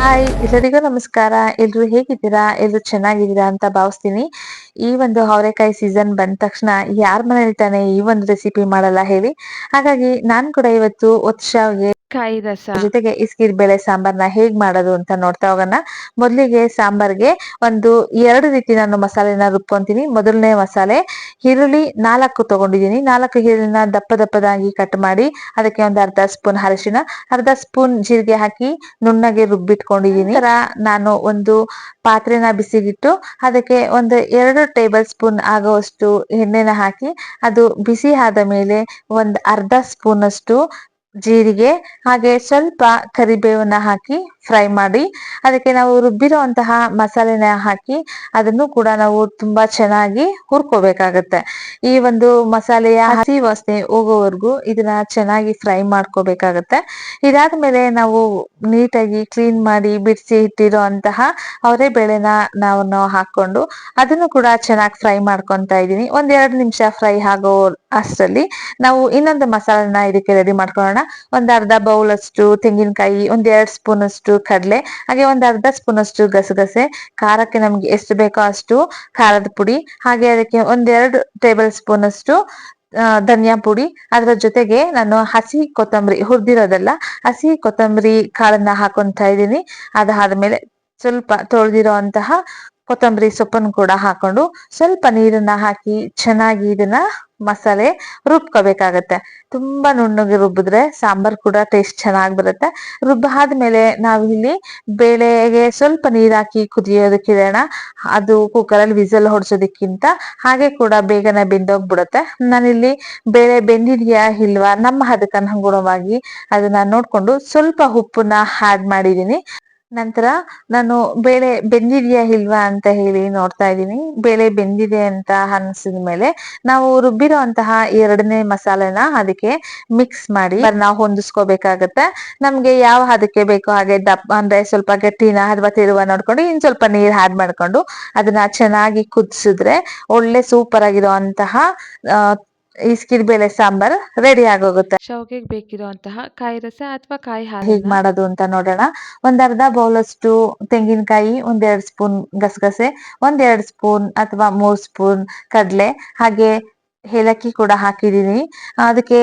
Hi ಎಲ್ಲರಿಗೂ ನಮಸ್ಕಾರ. ಎಲ್ರು ಹೇಗಿದ್ದೀರಾ? ಎಲ್ರು ಚೆನ್ನಾಗಿದ್ದೀರಾ ಅಂತ ಭಾವಿಸ್ತೀನಿ. ಈ ಒಂದು ಅವರೆಕಾಯಿ ಸೀಸನ್ ಬಂದ ತಕ್ಷಣ ಯಾರ ಮನೇಲಿ ತಾನೆ ಈ ಒಂದು ರೆಸಿಪಿ ಮಾಡಲ್ಲ ಹೇಳಿ. ಹಾಗಾಗಿ ನಾನ್ ಕೂಡ ಇವತ್ತು ಒತ್ಸಾವ್ಗೆ ಕಾಯಿ ರಸ. ಜೊತೆಗೆ ಇಸ್ಕಿರ್ ಬೇಳೆ ಸಾಂಬಾರ್ನ ಹೇಗ್ ಮಾಡೋದು ಅಂತ ನೋಡ್ತಾ ಹೋಗೋಣ. ಮೊದಲಿಗೆ ಸಾಂಬಾರ್ಗೆ ಒಂದು ಎರಡು ರೀತಿ ನಾನು ಮಸಾಲೆನ ರುಬ್ಕೊಂತೀನಿ. ಮೊದಲನೇ ಮಸಾಲೆ ಈರುಳ್ಳಿ ನಾಲ್ಕು ತಗೊಂಡಿದ್ದೀನಿ. ನಾಲ್ಕು ಈರುಳ್ಳಿನ ದಪ್ಪ ದಪ್ಪದಾಗಿ ಕಟ್ ಮಾಡಿ ಅದಕ್ಕೆ ಒಂದು ಅರ್ಧ ಸ್ಪೂನ್ ಅರಿಶಿನ ಅರ್ಧ ಸ್ಪೂನ್ ಜೀರಿಗೆ ಹಾಕಿ ನುಣ್ಣಗೆ ರುಬ್ಬಿಟ್ಕೊಂಡಿದ್ದೀನಿ. ತರ ನಾನು ಒಂದು ಪಾತ್ರೆನ ಬಿಸಿಗಿಟ್ಟು ಅದಕ್ಕೆ ಒಂದು ಎರಡು ಟೇಬಲ್ ಸ್ಪೂನ್ ಆಗುವಷ್ಟು ಎಣ್ಣೆನ ಹಾಕಿ ಅದು ಬಿಸಿ ಆದ ಮೇಲೆ ಒಂದು ಅರ್ಧ ಸ್ಪೂನ್ ಅಷ್ಟು ಜೀರಿಗೆ, ಹಾಗೆ ಸ್ವಲ್ಪ ಕರಿಬೇವನ್ನ ಹಾಕಿ ಫ್ರೈ ಮಾಡಿ, ಅದಕ್ಕೆ ನಾವು ರುಬ್ಬಿರುವಂತಹ ಮಸಾಲೆನ ಹಾಕಿ ಅದನ್ನು ಕೂಡ ನಾವು ತುಂಬಾ ಚೆನ್ನಾಗಿ ಹುರ್ಕೋಬೇಕಾಗತ್ತೆ. ಈ ಒಂದು ಮಸಾಲೆಯ ಹಸಿ ವಾಸನೆ ಹೋಗೋವರೆಗೂ ಇದನ್ನ ಚೆನ್ನಾಗಿ ಫ್ರೈ ಮಾಡ್ಕೋಬೇಕಾಗತ್ತೆ. ಇದಾದ್ಮೇಲೆ ನಾವು ನೀಟಾಗಿ ಕ್ಲೀನ್ ಮಾಡಿ ಬಿಡಿಸಿ ಇಟ್ಟಿರೋ ಅಂತಹ ಅವರೇ ಬೇಳೆನ ನಾವು ಹಾಕೊಂಡು ಅದನ್ನು ಕೂಡ ಚೆನ್ನಾಗಿ ಫ್ರೈ ಮಾಡ್ಕೊಂತ ಇದ್ದೀನಿ. ಒಂದ್ ಎರಡು ನಿಮಿಷ ಫ್ರೈ ಆಗೋ ಅಷ್ಟರಲ್ಲಿ ನಾವು ಇನ್ನೊಂದು ಮಸಾಲೆನ ಇದಕ್ಕೆ ರೆಡಿ ಮಾಡ್ಕೊಳ್ಳೋಣ. ಒಂದ್ ಅರ್ಧ ಬೌಲ್ ಅಷ್ಟು, ತೆಂಗಿನಕಾಯಿ ಒಂದ್ ಎರಡ್ ಸ್ಪೂನ್ ಅಷ್ಟು ಕಡಲೆ, ಹಾಗೆ ಒಂದ್ ಅರ್ಧ ಸ್ಪೂನ್ ಅಷ್ಟು ಗಸಗಸೆ, ಖಾರಕ್ಕೆ ನಮ್ಗೆ ಎಷ್ಟು ಬೇಕೋ ಅಷ್ಟು ಖಾರದ ಪುಡಿ, ಹಾಗೆ ಅದಕ್ಕೆ ಒಂದೆರಡು ಟೇಬಲ್ ಸ್ಪೂನ್ ಅಷ್ಟು ಧನಿಯಾ ಪುಡಿ. ಅದರ ಜೊತೆಗೆ ನಾನು ಹಸಿ ಕೊತ್ತಂಬರಿ ಹುರಿದಿರೋದಲ್ಲ, ಹಸಿ ಕೊತ್ತಂಬರಿ ಕಾಳನ್ನ ಹಾಕೊಂತ ಇದ್ದೀನಿ. ಅದಾದ್ಮೇಲೆ ಸ್ವಲ್ಪ ತೊಳೆದಿರೋ ಅಂತಹ ಕೊತ್ತಂಬರಿ ಸೊಪ್ಪನ್ನು ಕೂಡ ಹಾಕೊಂಡು ಸ್ವಲ್ಪ ನೀರನ್ನ ಹಾಕಿ ಚೆನ್ನಾಗಿ ಇದನ್ನ ಮಸಾಲೆ ರುಬ್ಕೋಬೇಕಾಗತ್ತೆ. ತುಂಬಾ ನುಣ್ಣಗೆ ರುಬ್ಬಿದ್ರೆ ಸಾಂಬಾರ್ ಕೂಡ ಟೇಸ್ಟ್ ಚೆನ್ನಾಗಿ ಬರುತ್ತೆ. ರುಬ್ಬಾದ್ಮೇಲೆ ನಾವು ಇಲ್ಲಿ ಬೇಳೆಗೆ ಸ್ವಲ್ಪ ನೀರ್ ಹಾಕಿ ಕುದಿಯೋದಕ್ಕಿಡೋಣ ಅದು ಕುಕ್ಕರ್ ಅಲ್ಲಿ ವಿಸಲ್ ಹೊಡ್ಸೋದಕ್ಕಿಂತ ಹಾಗೆ ಕೂಡ ಬೇಗನೆ ಬೆಂದೋಗ್ಬಿಡುತ್ತೆ. ನಾನಿಲ್ಲಿ ಬೇಳೆ ಬೆಂದಿದ್ಯಾ ಇಲ್ವಾ ನಮ್ಮ ಹದಕ್ಕೆ ಅನುಗುಣವಾಗಿ ಅದನ್ನ ನೋಡ್ಕೊಂಡು ಸ್ವಲ್ಪ ಉಪ್ಪನ್ನ ಆಡ್ ಮಾಡಿದೀನಿ. ನಂತರ ನಾನು ಬೇಳೆ ಬೆಂದಿದ್ಯಾ ಇಲ್ವಾ ಅಂತ ಹೇಳಿ ನೋಡ್ತಾ ಇದ್ದೀನಿ. ಬೇಳೆ ಬೆಂದಿದೆ ಅಂತ ಅನ್ಸಿದ ಮೇಲೆ ನಾವು ರುಬ್ಬಿರೋ ಅಂತಹ ಎರಡನೇ ಮಸಾಲೆನ ಅದಕ್ಕೆ ಮಿಕ್ಸ್ ಮಾಡಿ ನಾವು ಹೊಂದಿಸ್ಕೋಬೇಕಾಗತ್ತೆ. ನಮ್ಗೆ ಯಾವ ಅದಕ್ಕೆ ಬೇಕೋ ಹಾಗೆ ದಪ್ಪ ಅಂದ್ರೆ ಸ್ವಲ್ಪ ಗಟ್ಟಿನ ಅಥವಾ ತಿರುವ ನೋಡ್ಕೊಂಡು ಇನ್ ಸ್ವಲ್ಪ ನೀರ್ ಆಡ್ ಮಾಡ್ಕೊಂಡು ಅದನ್ನ ಚೆನ್ನಾಗಿ ಕುದಿಸಿದ್ರೆ ಒಳ್ಳೆ ಸೂಪರ್ ಆಗಿರೋ ಅಂತಹ ಇಸ್ಕಿರ್ ಬೇಳೆ ಸಾಂಬಾರ್ ರೆಡಿ ಆಗೋಗುತ್ತೆ. ಶಾವಿಗೆಗೆ ಬೇಕಿರುವಂತಹ ಕಾಯಿ ರಸ ಅಥವಾ ಕಾಯಿ ಹೇಗ್ ಹಾಲು ಮಾಡೋದು ಅಂತ ನೋಡೋಣ. ಒಂದ್ ಅರ್ಧ ಬೌಲ್ ಅಷ್ಟು ತೆಂಗಿನಕಾಯಿ ಒಂದೆರಡು ಸ್ಪೂನ್ ಗಸಗಸೆ ಒಂದೆರಡು ಸ್ಪೂನ್ ಅಥವಾ ಮೂರ್ ಸ್ಪೂನ್ ಕಡ್ಲೆ ಹಾಗೆ ಏಲಕ್ಕಿ ಕೂಡ ಹಾಕಿದೀನಿ. ಅದಕ್ಕೆ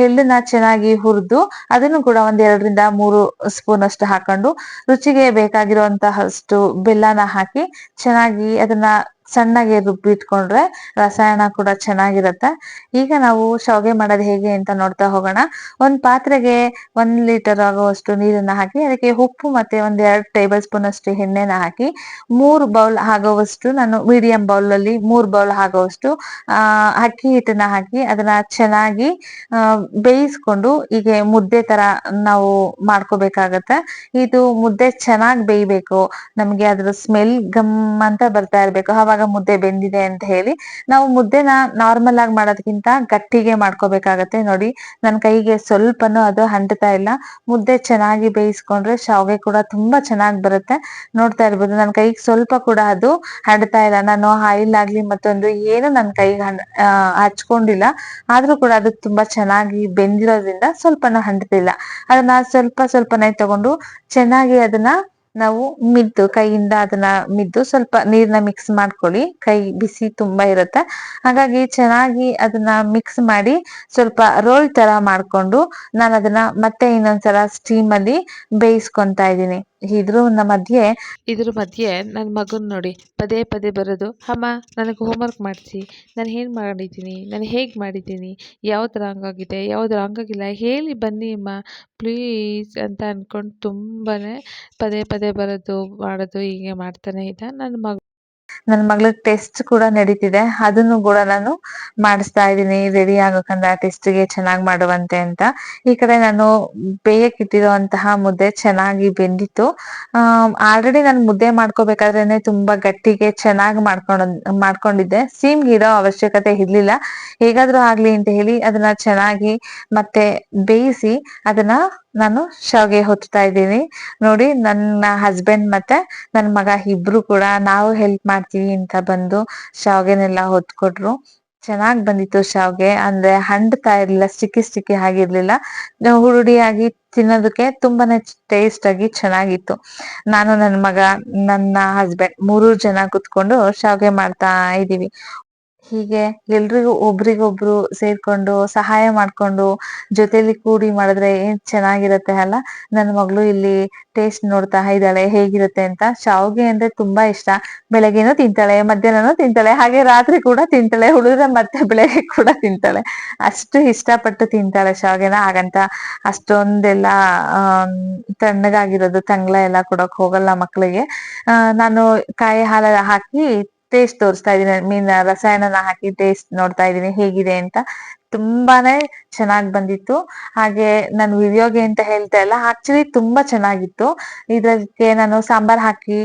ಎಳ್ಳನ್ನ ಚೆನ್ನಾಗಿ ಹುರಿದು ಅದನ್ನು ಕೂಡ ಒಂದ್ ಎರಡರಿಂದ ಮೂರು ಸ್ಪೂನ್ ಅಷ್ಟು ಹಾಕೊಂಡು ರುಚಿಗೆ ಬೇಕಾಗಿರುವಂತಹಷ್ಟು ಬೆಲ್ಲನ ಹಾಕಿ ಚೆನ್ನಾಗಿ ಅದನ್ನ ಸಣ್ಣಗೆ ರುಬ್ಬಿಟ್ಕೊಂಡ್ರೆ ರಸಾಯನ ಕೂಡ ಚೆನ್ನಾಗಿರತ್ತೆ. ಈಗ ನಾವು ಶಾವಿಗೆ ಮಾಡೋದು ಹೇಗೆ ಅಂತ ನೋಡ್ತಾ ಹೋಗೋಣ. ಒಂದ್ ಪಾತ್ರೆಗೆ ಒಂದ್ ಲೀಟರ್ ಆಗುವಷ್ಟು ನೀರನ್ನ ಹಾಕಿ, ಅದಕ್ಕೆ ಉಪ್ಪು ಮತ್ತೆ ಒಂದ್ ಎರಡ್ ಟೇಬಲ್ ಸ್ಪೂನ್ ಅಷ್ಟು ಎಣ್ಣೆನ ಹಾಕಿ, ಮೂರು ಬೌಲ್ ಆಗೋವಷ್ಟು ನಾನು ಮೀಡಿಯಂ ಬೌಲ್ ಅಲ್ಲಿ ಮೂರ್ ಬೌಲ್ ಆಗೋವಷ್ಟು, ಆ, ಅಕ್ಕಿ ಹಿಟ್ಟನ್ನ ಹಾಕಿ ಅದನ್ನ ಚೆನ್ನಾಗಿ ಬೇಯಿಸ್ಕೊಂಡು ಹೀಗೆ ಮುದ್ದೆ ತರ ನಾವು ಮಾಡ್ಕೋಬೇಕಾಗತ್ತೆ. ಇದು ಮುದ್ದೆ ಚೆನ್ನಾಗಿ ಬೇಯ್ಬೇಕು. ನಮ್ಗೆ ಅದ್ರ ಸ್ಮೆಲ್ ಗಮ್ ಅಂತ ಬರ್ತಾ ಇರ್ಬೇಕು. ಅವಾಗ ಮುದ್ದೆ ಬೆಂದಿದೆ ಅಂತ ಹೇಳಿ ನಾವು ಮುದ್ದೆನ ನಾರ್ಮಲ್ ಆಗಿ ಮಾಡೋದಕ್ಕಿಂತ ಗಟ್ಟಿಗೆ ಮಾಡ್ಕೋಬೇಕಾಗತ್ತೆ. ನೋಡಿ ನನ್ನ ಕೈಗೆ ಸ್ವಲ್ಪನೂ ಅದು ಹಂಟತಾ ಇಲ್ಲ. ಮುದ್ದೆ ಚೆನ್ನಾಗಿ ಬೇಯಿಸ್ಕೊಂಡ್ರೆ ಶಾವ್ಗೆ ಕೂಡ ತುಂಬಾ ಚೆನ್ನಾಗಿ ಬರುತ್ತೆ. ನೋಡ್ತಾ ಇರ್ಬೋದು ನನ್ನ ಕೈಗೆ ಸ್ವಲ್ಪ ಕೂಡ ಅದು ಹಂಡ್ತಾ ಇಲ್ಲ. ನಾನು ಆಯಿಲ್ ಆಗ್ಲಿ ಮತ್ತೊಂದು ಏನು ನನ್ನ ಕೈಗೆ ಹಚ್ಕೊಂಡಿಲ್ಲ. ಆದ್ರೂ ಕೂಡ ಅದು ತುಂಬಾ ಚೆನ್ನಾಗಿ ಬೆಂದಿರೋದ್ರಿಂದ ಸ್ವಲ್ಪನೂ ಹಂಡ್ತಿಲ್ಲ. ಅದನ್ನ ಸ್ವಲ್ಪ ಸ್ವಲ್ಪನೇ ತಗೊಂಡು ಚೆನ್ನಾಗಿ ಅದನ್ನ ನಾವು ಮಿದ್ದು ಕೈಯಿಂದ ಅದನ್ನ ಮಿದ್ದು ಸ್ವಲ್ಪ ನೀರ್ನ ಮಿಕ್ಸ್ ಮಾಡ್ಕೊಳ್ಳಿ. ಕೈ ಬಿಸಿ ತುಂಬಾ ಇರುತ್ತೆ. ಹಾಗಾಗಿ ಚೆನ್ನಾಗಿ ಅದನ್ನ ಮಿಕ್ಸ್ ಮಾಡಿ ಸ್ವಲ್ಪ ರೋಲ್ ತರ ಮಾಡ್ಕೊಂಡು ನಾನು ಅದನ್ನ ಮತ್ತೆ ಇನ್ನೊಂದ್ಸಲ ಸ್ಟೀಮ್ ಅಲ್ಲಿ ಬೇಯಿಸ್ಕೊಂತಾ ಇದ್ದೀನಿ. ಇದ್ರ ಮಧ್ಯೆ ಇದ್ರ ಮಧ್ಯೆ ನನ್ನ ಮಗನ್ ನೋಡಿ, ಪದೇ ಪದೇ ಬರೋದು, ಅಮ್ಮ, ನನಗೆ ಹೋಮ್ವರ್ಕ್ ಮಾಡಿಸಿ, ನಾನು ಏನು ಮಾಡಿದ್ದೀನಿ, ನಾನು ಹೇಗೆ ಮಾಡಿದ್ದೀನಿ ಯಾವ್ದು ರಾಂಗ್ ಆಗಿದೆ ಯಾವ್ದು ರಾಂಗ್ ಆಗಿಲ್ಲ ಹೇಳಿ ಬನ್ನಿ ಅಮ್ಮ, ಪ್ಲೀಸ್ ಅಂತ ಅಂದ್ಕೊಂಡು ತುಂಬಾ ಪದೇ ಪದೇ ಬರೋದು, ಮಾಡೋದು, ಹೀಗೆ ಮಾಡ್ತಾನೆ ಇದ್ದ ನನ್ನ ಮಗ. ನನ್ನ ಮಗಳಿಗೆ ಟೆಸ್ಟ್ ಕೂಡ ನಡೀತಿದೆ. ಅದನ್ನು ಕೂಡ ನಾನು ಮಾಡಿಸ್ತಾ ಇದ್ದೀನಿ. ರೆಡಿ ಆಗೋಕಂದ ಟೆಸ್ಟ್ಗೆ ಚೆನ್ನಾಗಿ ಮಾಡುವಂತೆ ಅಂತ. ಈ ಕಡೆ ನಾನು ಬೇಯಕ್ಕೆ ಇಟ್ಟಿರುವಂತಹ ಮುದ್ದೆ ಚೆನ್ನಾಗಿ ಬೆಂದಿತ್ತು. ಆಲ್ರೆಡಿ ನಾನು ಮುದ್ದೆ ಮಾಡ್ಕೋಬೇಕಾದ್ರೇನೆ ತುಂಬಾ ಗಟ್ಟಿಗೆ ಚೆನ್ನಾಗಿ ಮಾಡ್ಕೊಂಡ್, ಮಾಡ್ಕೊಂಡಿದ್ದೆ. ಸೀಮ್ಗೆ ಇರೋ ಅವಶ್ಯಕತೆ ಇರ್ಲಿಲ್ಲ. ಹೇಗಾದ್ರೂ ಆಗ್ಲಿ ಅಂತ ಹೇಳಿ ಅದನ್ನ ಚೆನ್ನಾಗಿ ಮತ್ತೆ ಬೇಯಿಸಿ ಅದನ್ನ ನಾನು ಶಾವಿಗೆ ಹೊತ್ತಾ ಇದ್ದೀನಿ. ನೋಡಿ, ನನ್ನ ಹಸ್ಬೆಂಡ್ ಮತ್ತೆ ನನ್ನ ಮಗ ಇಬ್ರು ಕೂಡ ನಾವು ಹೆಲ್ಪ್ ಮಾಡ್ತೀವಿ ಅಂತ ಬಂದು ಶಾವಿಗೆನೆಲ್ಲ ಹೊತ್ಕೊಟ್ರು. ಚೆನ್ನಾಗ್ ಬಂದಿತ್ತು ಶಾವ್ಗೆ ಅಂದ್ರೆ ಹಂಡ್ತಾ ಇರ್ಲಿಲ್ಲ, ಸ್ಟಿಕ್ಕಿ ಸ್ಟಿಕ್ಕಿ ಆಗಿರ್ಲಿಲ್ಲ. ಹುರುಡಿಯಾಗಿ ತಿನ್ನೋದಕ್ಕೆ ತುಂಬಾನೇ ಟೇಸ್ಟ್ ಆಗಿ ಚೆನ್ನಾಗಿತ್ತು. ನಾನು, ನನ್ನ ಮಗ, ನನ್ನ ಹಸ್ಬೆಂಡ್ ಮೂರು ಜನ ಕುತ್ಕೊಂಡು ಶಾವ್ಗೆ ಮಾಡ್ತಾ ಇದೀವಿ ಹೀಗೆ ಎಲ್ರಿಗೂ ಒಬ್ರಿಗೊಬ್ರು ಸೇರ್ಕೊಂಡು ಸಹಾಯ ಮಾಡ್ಕೊಂಡು ಜೊತೆಲಿ ಕೂಡಿ ಮಾಡಿದ್ರೆ ಏನ್ ಚೆನ್ನಾಗಿರತ್ತೆ ಅಲ್ಲ? ನನ್ನ ಮಗಳು ಇಲ್ಲಿ ಟೇಸ್ಟ್ ನೋಡ್ತಾ ಇದ್ದಾಳೆ ಹೇಗಿರುತ್ತೆ ಅಂತ. ಶಾವ್ಗೆ ಅಂದ್ರೆ ತುಂಬಾ ಇಷ್ಟ. ಬೆಳಗ್ಗೆನೂ ತಿಂತಾಳೆ ಮಧ್ಯಾಹ್ನನೂ ತಿಂತಾಳೆ ಹಾಗೆ ರಾತ್ರಿ ಕೂಡ ತಿಂತಾಳೆ ಉಳಿದ್ರೆ ಮತ್ತೆ ಬೆಳಗ್ಗೆ ಕೂಡ ತಿಂತಾಳೆ. ಅಷ್ಟು ಇಷ್ಟಪಟ್ಟು ತಿಂತಾಳೆ ಶಾವ್ಗೆನ. ಹಾಗಂತ ಅಷ್ಟೊಂದೆಲ್ಲ ತಣ್ಣಗಾಗಿರೋದು ತಂಗ್ಳ ಎಲ್ಲ ಕೊಡಕ್ ಹೋಗಲ್ಲ ಮಕ್ಳಿಗೆ. ಆ, ನಾನು ಕಾಯಿ ಹಾಲ ಹಾಕಿ ಟೇಸ್ಟ್ ತೋರಿಸ್ತಾ ಇದೀನಿ ಮೀನ್ ರಸಾಯನನ ಹಾಕಿ ಟೇಸ್ಟ್ ನೋಡ್ತಾ ಇದೀನಿ ಹೇಗಿದೆ ಅಂತ. ತುಂಬಾನೇ ಚೆನ್ನಾಗಿ ಬಂದಿತ್ತು. ಹಾಗೆ ನಾನು ವಿಡಿಯೋಗೆ ಅಂತ ಹೇಳ್ತಾ ಇಲ್ಲ ಆಕ್ಚುಲಿ ತುಂಬಾ ಚೆನ್ನಾಗಿತ್ತು. ಇದಕ್ಕೆ ನಾನು ಸಾಂಬಾರ್ ಹಾಕಿ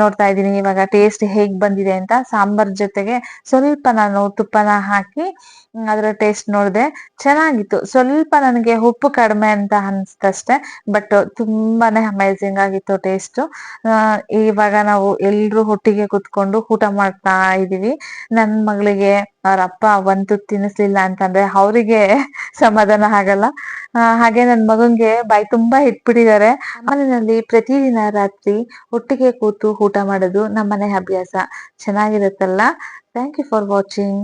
ನೋಡ್ತಾ ಇದ್ದೀನಿ ಇವಾಗ ಟೇಸ್ಟ್ ಹೇಗ್ ಬಂದಿದೆ ಅಂತ. ಸಾಂಬಾರ್ ಜೊತೆಗೆ ಸ್ವಲ್ಪ ನಾನು ತುಪ್ಪನ ಹಾಕಿ ಅದರ ಟೇಸ್ಟ್ ನೋಡಿದೆ. ಚೆನ್ನಾಗಿತ್ತು. ಸ್ವಲ್ಪ ನನಗೆ ಉಪ್ಪು ಕಡಿಮೆ ಅಂತ ಅನ್ಸ್ತಷ್ಟೆ ಬಟ್ ತುಂಬಾನೇ ಅಮೇಝಿಂಗ್ ಆಗಿತ್ತು ಟೇಸ್ಟ್ ಇವಾಗ ನಾವು ಎಲ್ರು ಒಟ್ಟಿಗೆ ಕುತ್ಕೊಂಡು ಊಟ ಮಾಡ್ತಾ ಇದೀವಿ. ನನ್ ಮಗಳಿಗೆ ಅವ್ರ ಅಪ್ಪ ಒಂದ್ ತಿನ್ನಿಸ್ಲಿಲ್ಲ ಅಂತಂದ್ರೆ ಅವ್ರಿಗೆ ಸಮಾಧಾನ ಆಗಲ್ಲ. ಹಾಗೆ ನನ್ ಮಗನ್ಗೆ ಬಾಯಿ ತುಂಬಾ ಇಟ್ಬಿಟ್ಟಿದ್ದಾರೆ ಮನೆಯಲ್ಲಿ ಪ್ರತಿದಿನ ರಾತ್ರಿ ಒಟ್ಟಿಗೆ ಕೂತು ಊಟ ಮಾಡೋದು ನಮ್ಮನೆ ಅಭ್ಯಾಸ. ಚೆನ್ನಾಗಿರುತ್ತಲ್ಲ? Thank you for watching